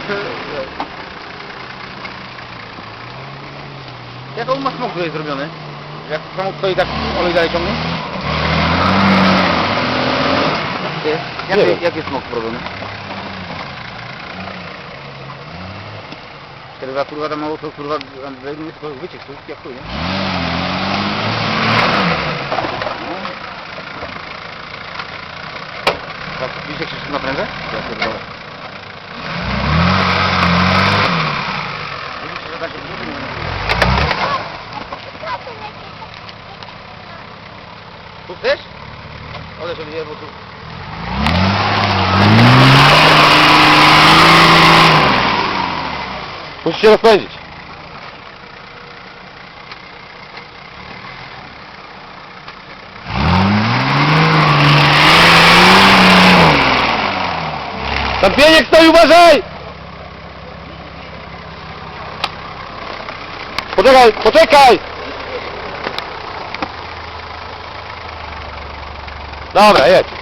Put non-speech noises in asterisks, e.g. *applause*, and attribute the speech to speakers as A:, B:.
A: *laughs* Jak on ma smok tutaj zrobiony? Jak samochód stoi tak olej dalej ciągnie? Nie? Jak,
B: Nie wiem.
A: jak jest smok zrobiony? Kurwa, kurwa, tam mało to, kurwa, jest to wyciek, to jest jak chuj, nie? No. Tak, widzisz jak się? Ja pierdolę. Widzisz, że tak się wrzuty nie będzie. Tu chcesz? Ale żeby nie, bo tu...
B: Musisz się rozpędzić. Tam pieniek stoi, uważaj! Poczekaj, poczekaj! Dobra, jedź.